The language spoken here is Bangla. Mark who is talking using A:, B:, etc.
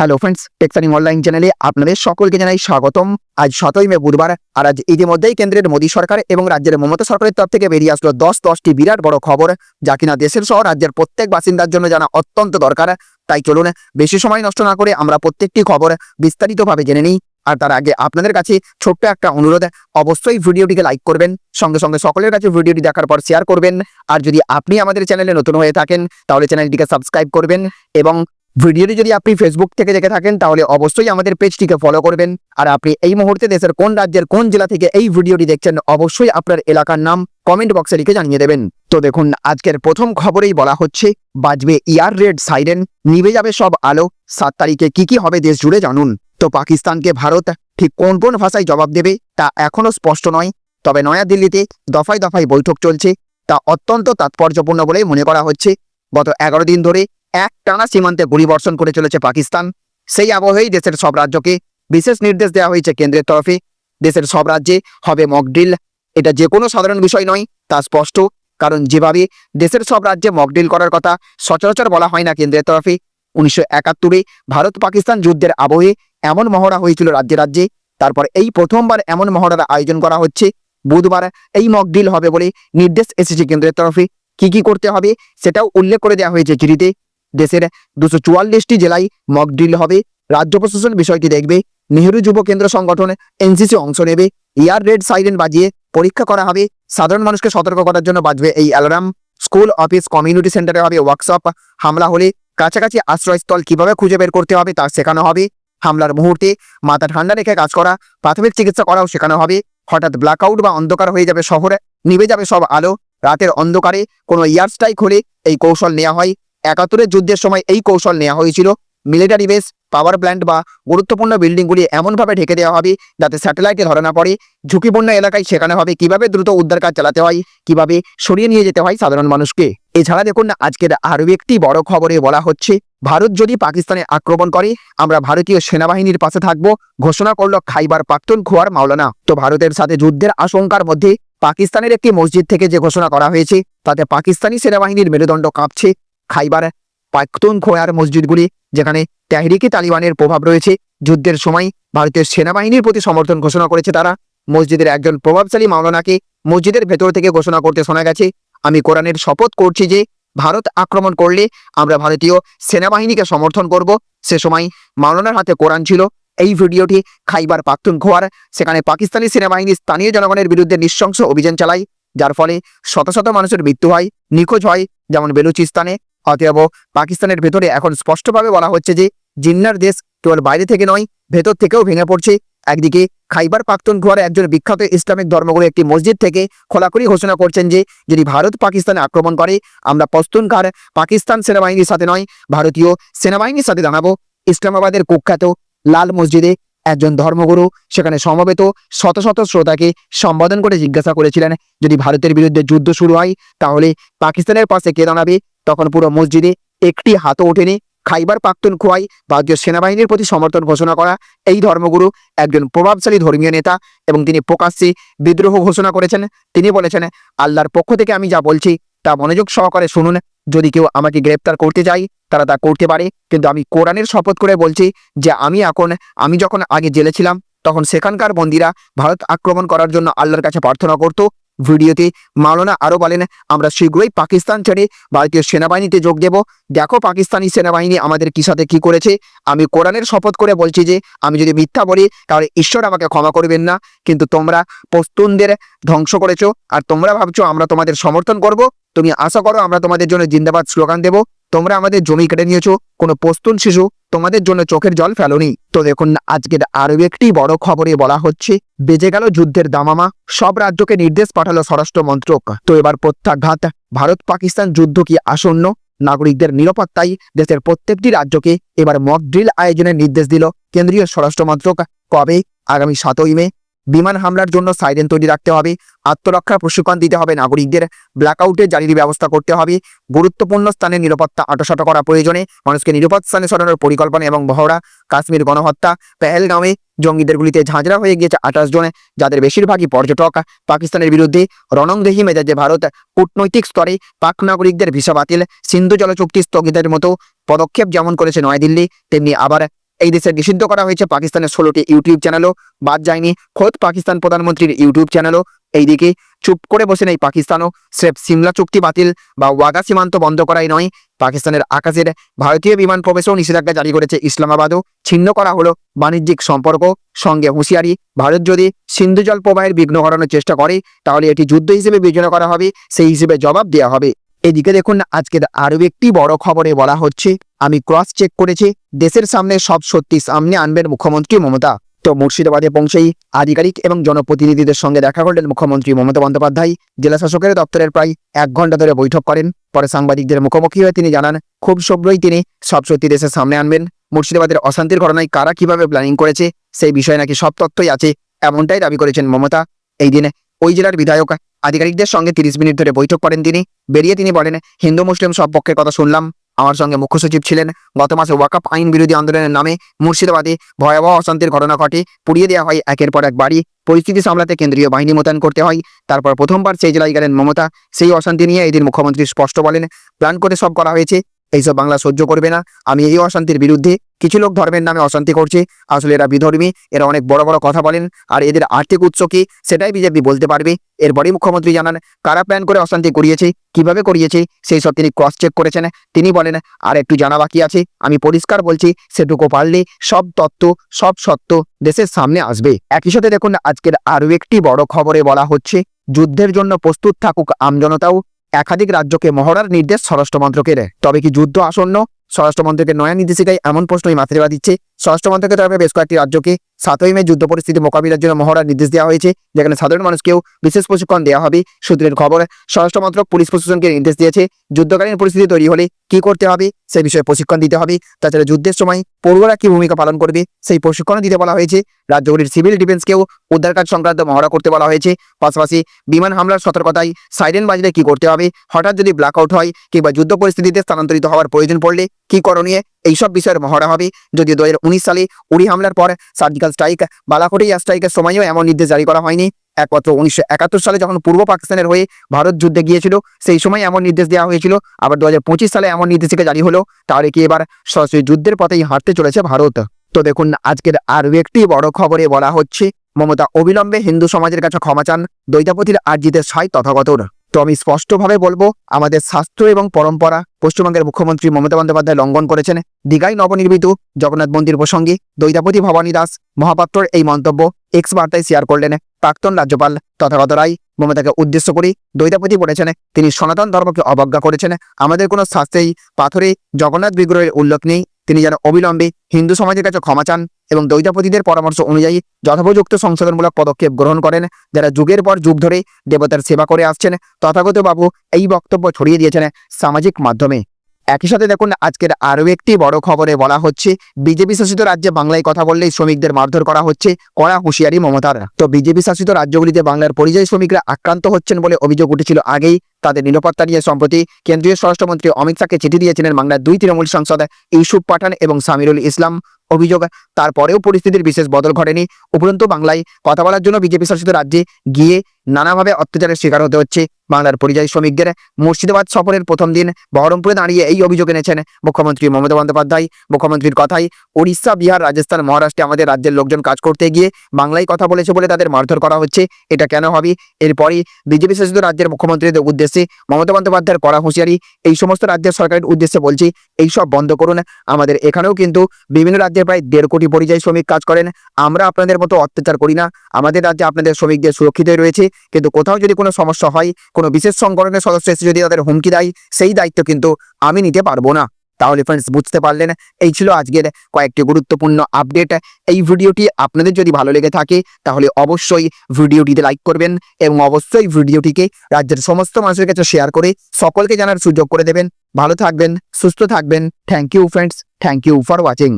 A: হ্যালো ফ্রেন্ডস টেক্সানিং অনলাইন চ্যানেলে আপনাদের সকলকে জানাই স্বাগতম। আজ সতই মে বুধবার, আর আজ ইতিমধ্যেই কেন্দ্রের মোদী সরকার এবং রাজ্যের মমতা সরকারের তরফ থেকে বেরিয়ে আসলো দশ দশটি বিরাট বড় খবর, যা কিনা দেশের সহ রাজ্যের প্রত্যেক বাসিন্দার জন্য জানা অত্যন্ত দরকার। তাই চলুন, বেশি সময় নষ্ট না করে আমরা প্রত্যেকটি খবর বিস্তারিতভাবে জেনে নিই। আর তার আগে আপনাদের কাছে ছোট্ট একটা অনুরোধ, অবশ্যই ভিডিওটিকে লাইক করবেন, সঙ্গে সঙ্গে সকলের কাছে ভিডিওটি দেখার পর শেয়ার করবেন। আর যদি আপনি আমাদের চ্যানেলে নতুন হয়ে থাকেন, তাহলে চ্যানেলটিকে সাবস্ক্রাইব করবেন এবং ভিডিওটি যদি আপনি ফেসবুক থেকে দেখে থাকেন, তাহলে অবশ্যই আমাদের পেজটিকে ফলো করবেন। আর আপনি এই মুহূর্তে দেশের কোন রাজ্যের কোন জেলা থেকে এই ভিডিওটি দেখছেন, অবশ্যই আপনার এলাকার নাম কমেন্ট বক্সে লিখে জানিয়ে দেবেন। তো দেখুন, আজকের প্রথম খবরেই বলা হচ্ছে, বাজবে ইয়ার রেড সাইরেন নিভে যাবে সব আলো। সাত তারিখে কি কি হবে দেশ জুড়ে জানুন। তো পাকিস্তানকে ভারত ঠিক কোন কোন ভাষায় জবাব দেবে, তা এখনও স্পষ্ট নয়। তবে নয়াদিল্লিতে দফায় দফায় বৈঠক চলছে, তা অত্যন্ত তাৎপর্যপূর্ণ বলেই মনে করা হচ্ছে। গত এগারো দিন ধরে এক টানা সীমান্তে গুলিবর্ষণ করে চলেছে পাকিস্তান। সেই আবহেই দেশের সব রাজ্যকে বিশেষ নির্দেশ দেওয়া হয়েছে কেন্দ্রের তরফে। দেশের সব রাজ্যে হবে মকড্রিল এটা যে কোনো সাধারণ বিষয় নয়, তা স্পষ্ট। কারণ যেভাবে দেশের সব রাজ্যে মকড্রিল করার কথা সচরাচর বলা হয় না কেন্দ্রের তরফে। উনিশশো একাত্তরে ভারত পাকিস্তান যুদ্ধের আবহে এমন মহড়া হয়েছিল রাজ্যে রাজ্যে। তারপর এই প্রথমবার এমন মহড়ার আয়োজন করা হচ্ছে। বুধবার এই মকড্রিল হবে বলে নির্দেশ এসেছে কেন্দ্রের তরফে। কি কি করতে হবে সেটাও উল্লেখ করে দেওয়া হয়েছে চিঠিতে। দেশের দুশো চুয়াল্লিশটি জেলায় মক ড্রিল হবে। রাজ্য প্রশাসন বিষয়টি দেখবে। নেহরু যুব কেন্দ্র সংগঠন এনসিসি অংশ নেবে। ইয়ার রেড সাইরেন বাজিয়ে পরীক্ষা করা হবে। সাধারণ মানুষকে সতর্ক করার জন্য বাজবে এই অ্যালার্ম স্কুল অফিস কমিউনিটি সেন্টারে হবে ওয়ার্কশপ হামলা হলে কাছাকাছি আশ্রয়স্থল কীভাবে খুঁজে বের করতে হবে তা শেখানো হবে। হামলার মুহূর্তে মাথা ঠান্ডা রেখে কাজ করা, প্রাথমিক চিকিৎসা করাও শেখানো হবে। হঠাৎ ব্ল্যাকআউট বা অন্ধকার হয়ে যাবে শহরে, নিভে যাবে সব আলো। রাতের অন্ধকারে কোনো ইয়ার স্ট্রাইক হলে এই কৌশল নেওয়া হয়। একাত্তরের যুদ্ধের সময় এই কৌশল নেওয়া হয়েছিল। মিলিটারি বেস পাওয়ার প্ল্যান্ট বা গুরুত্বপূর্ণ বিল্ডিংগুলি এমনভাবে ঢেকে দেওয়া হবে যাতে স্যাটেলাইটে ধরা না পড়ে। ঝুঁকিপূর্ণ এলাকায় শেখানো হবে কীভাবে দ্রুত উদ্ধার কাজ চালাতে হয়, কীভাবে সরিয়ে নিয়ে যেতে হয় সাধারণ মানুষকে। এছাড়া দেখুন না আজকের আরও একটি বড় খবরে বলা হচ্ছে, ভারত যদি পাকিস্তানে আক্রমণ করে, আমরা ভারতীয় সেনাবাহিনীর পাশে থাকব, ঘোষণা করল খাইবার পাক্তুন খোয়ার মাওলানা। তো ভারতের সাথে যুদ্ধের আশঙ্কার মধ্যে পাকিস্তানের একটি মসজিদ থেকে যে ঘোষণা করা হয়েছে, তাতে পাকিস্তানি সেনাবাহিনীর মেরুদণ্ড কাঁপছে। খাইবার পাখতুন খোয়ার মসজিদগুলি, যেখানে তেহরিকি তালিবানের প্রভাব রয়েছে। যুদ্ধের সময় ভারতীয় সেনাবাহিনীর প্রতি সমর্থন ঘোষণা করেছে তারা। মসজিদের একজন প্রভাবশালী মাওলানাকে মসজিদের ভেতর থেকে ঘোষণা করতে শোনা গেছে। আমি কোরআনের শপথ করছি যে, ভারত আক্রমণ করলে আমরা ভারতীয় সেনাবাহিনীকে সমর্থন করব। সে সময় মাওলানার হাতে কোরআন ছিল। এই ভিডিওটি খাইবার পাখতুন খোয়ার, সেখানে পাকিস্তানি সেনাবাহিনী স্থানীয় জনগণের বিরুদ্ধে নৃশংস অভিযান চালায়, যার ফলে শত শত মানুষের মৃত্যু হয়, নিখোঁজ হয়, যেমন বেলুচিস্তানে। অতএব পাকিস্তানের ভেতরে এখন স্পষ্টভাবে বলা হচ্ছে যে জিন্নার দেশ কেবল বাইরে থেকে নয়, ভেতর থেকেও ভেঙে পড়ছে। একদিকে খাইবার পাখতুন খোয়ার একজন বিখ্যাত ইসলামিক ধর্মগুরু একটি মসজিদ থেকে খোলাখুলি ঘোষণা করছেন যে যদি ভারত পাকিস্তানে আক্রমণ করে, আমরা পস্তুনকার পাকিস্তান সেনাবাহিনীর সাথে নয়, ভারতীয় সেনাবাহিনীর সাথে দাঁড়াবো। ইসলামাবাদের কুখ্যাত লাল মসজিদে একজন ধর্মগুরু সেখানে সমবেত শত শত শ্রোতাকে সম্বোধন করে জিজ্ঞাসা করেছিলেন, যদি ভারতের বিরুদ্ধে যুদ্ধ শুরু হয়, তাহলে পাকিস্তানের পাশে কে দাঁড়াবে? তখন পুরো মসজিদে একটি হাতও ওঠেনি। খাইবার পাক্তুন খোয়াই, ভারতীয় সেনাবাহিনীর প্রতি সমর্থন ঘোষণা করা এই ধর্মগুরু একজন প্রভাবশালী ধর্মীয় নেতা এবং তিনি প্রকাশ্যে বিদ্রোহ ঘোষণা করেছেন। তিনি বলেছেন, আল্লাহর পক্ষ থেকে আমি যা বলছি, তা মনোযোগ সহকারে শুনুন। যদি কেউ আমাকে গ্রেপ্তার করতে চায় তারা তা করতে পারে। কিন্তু আমি কোরআনের শপথ করে বলছি যে আমি এখন, আমি যখন আগে জেলে ছিলাম, তখন সেখানকার বন্দীরা ভারত আক্রমণ করার জন্য আল্লাহর কাছে প্রার্থনা করত। ভিডিওতে মাওলানা আরও বলেন, আমরা শীঘ্রই পাকিস্তান ছেড়ে ভারতীয় সেনাবাহিনীতে যোগ দেব। দেখো পাকিস্তানি সেনাবাহিনী আমাদের কি সাথে কি করেছে। আমি কোরআনের শপথ করে বলছি যে, আমি যদি মিথ্যা বলি, তাহলে ঈশ্বর আমাকে ক্ষমা করবেন না। কিন্তু তোমরা পস্তুনদের ধ্বংস করেছ, আর তোমরা ভাবছ আমরা তোমাদের সমর্থন করব। তুমি আশা করো আমরা তোমাদের জন্য জিন্দাবাদ স্লোগান দেব। তোমরা আমাদের জমি কেটে নিয়েছো, কোনো পস্তুন শিশু তোমাদের জন্য চোখের জল ফেলোনি। তো দেখুন, আজকের আরও একটি বড় খবরে বলা হচ্ছে, বেজে গেল যুদ্ধের দামামা, সব রাজ্যকে নির্দেশ পাঠালো স্বরাষ্ট্র মন্ত্রক। তো এবার প্রত্যাঘাত, ভারত পাকিস্তান যুদ্ধ কি আসন্ন? নাগরিকদের নিরাপত্তায় দেশের প্রত্যেকটি রাজ্যকে এবার মক ড্রিল আয়োজনের নির্দেশ দিল কেন্দ্রীয় স্বরাষ্ট্র মন্ত্রক। কবে? আগামী সাতই মে। বিমান হামলার জন্য সাইরেন তৈরি রাখতে হবে, আত্মরক্ষার প্রশিক্ষণ দিতে হবে নাগরিকদের, ব্ল্যাকআউটে জারির ব্যবস্থা করতে হবে, গুরুত্বপূর্ণ স্থানে নিরাপত্তা আটোসাটো করা প্রয়োজনে, মানুষকে নিরাপদ স্থানে সরানোর পরিকল্পনা এবং মহড়া কাশ্মীর গণহত্যা পেহেলগাঁওয়ে জঙ্গিদের গুলিতে ঝাঁঝরা হয়ে গিয়েছে আঠাশ জনে, যাদের বেশিরভাগই পর্যটক, পাকিস্তানের বিরুদ্ধে রণংদেহী মেজাজে ভারত কূটনৈতিক স্তরে পাক নাগরিকদের ভিসা বাতিল, সিন্ধু জল চুক্তি স্থগিতের মতো পদক্ষেপ যেমন করেছে নয়াদিল্লি, তেমনি আবার এই দেশে নিষিদ্ধ করা হয়েছে পাকিস্তানের ষোলোটি ইউটিউব চ্যানেলও। বাদ যায়নি খোদ পাকিস্তান প্রধানমন্ত্রীর ইউটিউব চ্যানেলও। এইদিকে চুপ করে বসে নেই পাকিস্তানও। স্রেফ সিমলা চুক্তি বাতিল বা ওয়াগা সীমান্ত বন্ধ করাই নয়। পাকিস্তানের আকাশের ভারতীয় বিমান প্রবেশেও নিষেধাজ্ঞা জারি করেছে ইসলামাবাদও। ছিন্ন করা হলো বাণিজ্যিক সম্পর্ক, সঙ্গে হুঁশিয়ারি। ভারত যদি সিন্ধু জল প্রবাহের বিঘ্ন ঘটানোর চেষ্টা করে, তাহলে এটি যুদ্ধ হিসেবে বিবেচনা করা হবে। সেই হিসেবে জবাব দেওয়া হবে। এদিকে দেখুন, আজকের আরও একটি বড় খবরে বলা হচ্ছে, আমি ক্রস চেক করেছি, দেশের সামনে সব সত্যি সামনে আনবেন মুখ্যমন্ত্রী মমতা। তো মুর্শিদাবাদে পৌঁছেই আধিকারিক এবং জনপ্রতিনিধিদের সঙ্গে দেখা করলেন মুখ্যমন্ত্রী মমতা বন্দ্যোপাধ্যায়। জেলা শাসকের দপ্তরের প্রায় এক ঘণ্টা ধরে বৈঠক করেন, পরে সাংবাদিকদের মুখোমুখি হয়ে তিনি জানান, খুব শীঘ্রই তিনি সব সত্যি দেশের সামনে আনবেন। মুর্শিদাবাদের অশান্তির ঘটনায় কারা কীভাবে প্ল্যানিং করেছে, সেই বিষয়ে নাকি সব তথ্যই আছে, এমনটাই দাবি করেছেন মমতা। এই দিনে ওই জেলার বিধায়ক আধিকারিকদের সঙ্গে তিরিশ মিনিট ধরে বৈঠক করেন তিনি। বেরিয়ে তিনি বলেন, হিন্দু, মুসলিম সব পক্ষের কথা শুনলাম। আমার সঙ্গে মুখ্য সচিব ছিলেন। গত মাসে ওয়াকআপ আইন বিরোধী আন্দোলনের নামে মুর্শিদাবাদে ভয়াবহ অশান্তির ঘটনা ঘটে। পুড়িয়ে দেওয়া হয় একের পর এক বাড়ি। পরিস্থিতি সামলাতে কেন্দ্রীয় বাহিনী মোতায়েন করতে হয়। তারপর প্রথমবার সেই জেলায় গেলেন মমতা। সেই অশান্তি নিয়ে এদিন মুখ্যমন্ত্রী স্পষ্ট বলেন, প্ল্যান করে সব করা হয়েছে। এইসব বাংলা সহ্য করবে না। আমি এই অশান্তির বিরুদ্ধে কিছু লোক ধর্মের নামে অশান্তি করছে। আসলে এরা বিধর্মী, এরা অনেক বড় বড় কথা বলেন, আর এদের আর্থিক উৎস কি সেটাই বিজেপি বলতে পারবে। এরপরই মুখ্যমন্ত্রী জানান, কারা প্ল্যান করে অশান্তি করিয়েছে, কীভাবে করিয়েছে, সেই সব তিনি ক্রস চেক করেছেন। তিনি বলেন, আর একটু জানা বাকি আছে, আমি পরিষ্কার বলছি, সেটুকু পারলে সব তত্ত্ব, সব সত্য দেশের সামনে আসবে। একই সাথে দেখুন, আজকের আরও একটি বড় খবরে বলা হচ্ছে, যুদ্ধের জন্য প্রস্তুত থাকুক আমজনতাও একাধিক রাজ্যকে মহড়ার নির্দেশ স্বরাষ্ট্রমন্ত্রকের। তবে কি যুদ্ধ আসন্ন? স্বরাষ্ট্রমন্ত্রকের নয়া নির্দেশিকায় এমন প্রশ্নই দেওয়া দিচ্ছে। স্বরাষ্ট্রমন্ত্রকের তরফে বেশ কয়েকটি রাজ্যকে সাতই মে যুদ্ধ পরিস্থিতি মোকাবিলার জন্য মহড়ার নির্দেশ দেওয়া হয়েছে, যেখানে সাধারণ মানুষকেও বিশেষ প্রশিক্ষণ দেওয়া হবে। সূত্রের খবর, স্বরাষ্ট্রমন্ত্রক পুলিশ প্রশাসনকে নির্দেশ দিয়েছে, যুদ্ধকালীন পরিস্থিতি তৈরি হলে কি করতে হবে, সে বিষয়ে প্রশিক্ষণ দিতে হবে। তাছাড়া যুদ্ধের সময় পড়ুয়ারা কি ভূমিকা পালন করবে, সেই প্রশিক্ষণও দিতে বলা হয়েছে। রাজ্যগুলির সিভিল ডিফেন্সকেও উদ্ধার কাজ সংক্রান্ত মহড়া করতে বলা হয়েছে। পাশাপাশি বিমান হামলার সতর্কতায় সাইরেন বাজলে কি করতে হবে, হঠাৎ যদি ব্ল্যাকআউট হয় কিংবা যুদ্ধ পরিস্থিতিতে স্থানান্তরিত হওয়ার প্রয়োজন পড়লে কি করণীয় এইসব বিষয়ের মহড়া হবে। যদিও দু হাজার উনিশ সালে উড়ি হামলার পর সার্জিক্যাল স্ট্রাইক বালাকোটে স্ট্রাইকের সময়ও এমন নির্দেশ জারি করা হয়নি। একমাত্র উনিশশো একাত্তর সালে যখন পূর্ব পাকিস্তানের হয়ে ভারত যুদ্ধে গিয়েছিল, সেই সময় এমন নির্দেশ দেওয়া হয়েছিল। আবার দু হাজার পঁচিশ সালে এমন নির্দেশিকা জারি হলো। তাহলে কি এবার সরাসরি যুদ্ধের পথেই হাঁটতে চলেছে ভারত। তো দেখুন, আজকের আরও একটি বড় খবরে বলা হচ্ছে, মমতা অবিলম্বে হিন্দু সমাজের কাছে ক্ষমা চান। দৈতাপতির আর্জিতে সাই তথাগতর। তো আমি স্পষ্টভাবে বলব, আমাদের শাস্ত্র এবং পরম্পরা পশ্চিমবঙ্গের মুখ্যমন্ত্রী মমতা বন্দ্যোপাধ্যায় লঙ্ঘন করেছেন। দীঘায় নবনির্মিত জগন্নাথ মন্দির প্রসঙ্গে দৈতাপতি ভবানী দাস মহাপাত্রর এই মন্তব্য এক্স বার্তায় শেয়ার করলেন প্রাক্তন রাজ্যপাল তথাগত রায় মমতাকে উদ্দেশ্য করে। দৈতাপতি বলেছেন, তিনি সনাতন ধর্মকে অবজ্ঞা করেছেন। আমাদের কোনো শাস্ত্রেই পাথরে জগন্নাথ বিগ্রহের উল্লেখ নেই। তিনি যেন অবিলম্বে হিন্দু সমাজের কাছে ক্ষমা চান। এবং দৈতাপতিদের পরামর্শ অনুযায়ী যথোপযুক্ত সংশোধনমূলক পদক্ষেপ গ্রহণ করেন। যারা যুগের পর যুগ ধরে দেবতার সেবা করে আসছেন, তথাগত বাবু এই বক্তব্য ছড়িয়ে দিয়েছেন সামাজিক মাধ্যমে। একই সাথে দেখুন, আজকের আরও একটি বড় খবরে বলা হচ্ছে, বিজেপি শাসিত রাজ্যে বাংলায় কথা বললেই শ্রমিকদের মারধর করা হচ্ছে কড়া হুঁশিয়ারি মমতার। তো বিজেপি শাসিত রাজ্যগুলিতে বাংলার পরিযায়ী শ্রমিকরা আক্রান্ত হচ্ছেন বলে অভিযোগ উঠেছিল আগেই। তাদের নিরাপত্তা নিয়ে সম্প্রতি কেন্দ্রীয় স্বরাষ্ট্রমন্ত্রী অমিত শাহকে চিঠি দিয়েছিলেন বাংলার দুই তৃণমূল সাংসদ ইউসুফ পাঠান এবং সামিরুল ইসলাম। অভিযোগ, তারপরেও পরিস্থিতির বিশেষ বদল ঘটেনি। উপরন্তু বাংলায় কথা বলার জন্য বিজেপি শাসিত রাজ্যে গিয়ে নানাভাবে অত্যাচারের শিকার হতে হচ্ছে। বাংলার পরিযায়ী শ্রমিকদের মুর্শিদাবাদ সফরের প্রথম দিন বহরমপুরে দাঁড়িয়ে এই অভিযোগ এনেছেন মুখ্যমন্ত্রী মমতা বন্দ্যোপাধ্যায়। মুখ্যমন্ত্রীর কথাই উড়িষ্যা বিহার, রাজস্থান, মহারাষ্ট্রে আমাদের রাজ্যের লোকজন কাজ করতে গিয়ে বাংলায় কথা বলেছে বলে তাদের মারধর করা হচ্ছে। এটা কেন হবে? এরপরই বিজেপি শাসিত রাজ্যের মুখ্যমন্ত্রীদের উদ্দেশ্যে মমতা বন্দ্যোপাধ্যায়ের কড়া হুঁশিয়ারি। এই সমস্ত রাজ্যের সরকারের উদ্দেশ্যে বলছি এইসব বন্ধ করুন। আমাদের এখানেও কিন্তু বিভিন্ন রাজ্যে প্রায় দেড় কোটি পরিযায়ী শ্রমিক কাজ করেন। আমরা আপনাদের মতো অত্যাচার করি না। আমাদের রাজ্যে আপনাদের শ্রমিকদের সুরক্ষিত রয়েছে। কিন্তু কোথাও যদি কোনো সমস্যা হয় কোনো বিশেষ সংগঠনের সদস্য এসে যদি তাদের হুমকি দেয়, সেই দায়িত্ব কিন্তু আমি নিতে পারব না। তাহলে ফ্রেন্ডস বুঝতে পারলেন? এই ছিল আজকের কয়েকটি গুরুত্বপূর্ণ আপডেট এই ভিডিওটি আপনাদের যদি ভালো লেগে থাকে, তাহলে অবশ্যই ভিডিওটিতে লাইক করবেন এবং অবশ্যই ভিডিওটিকে রাজ্যের সমস্ত মানুষের কাছে শেয়ার করে সকলকে জানার সুযোগ করে দেবেন। ভালো থাকবেন, সুস্থ থাকবেন। Thank you friends thank you for watching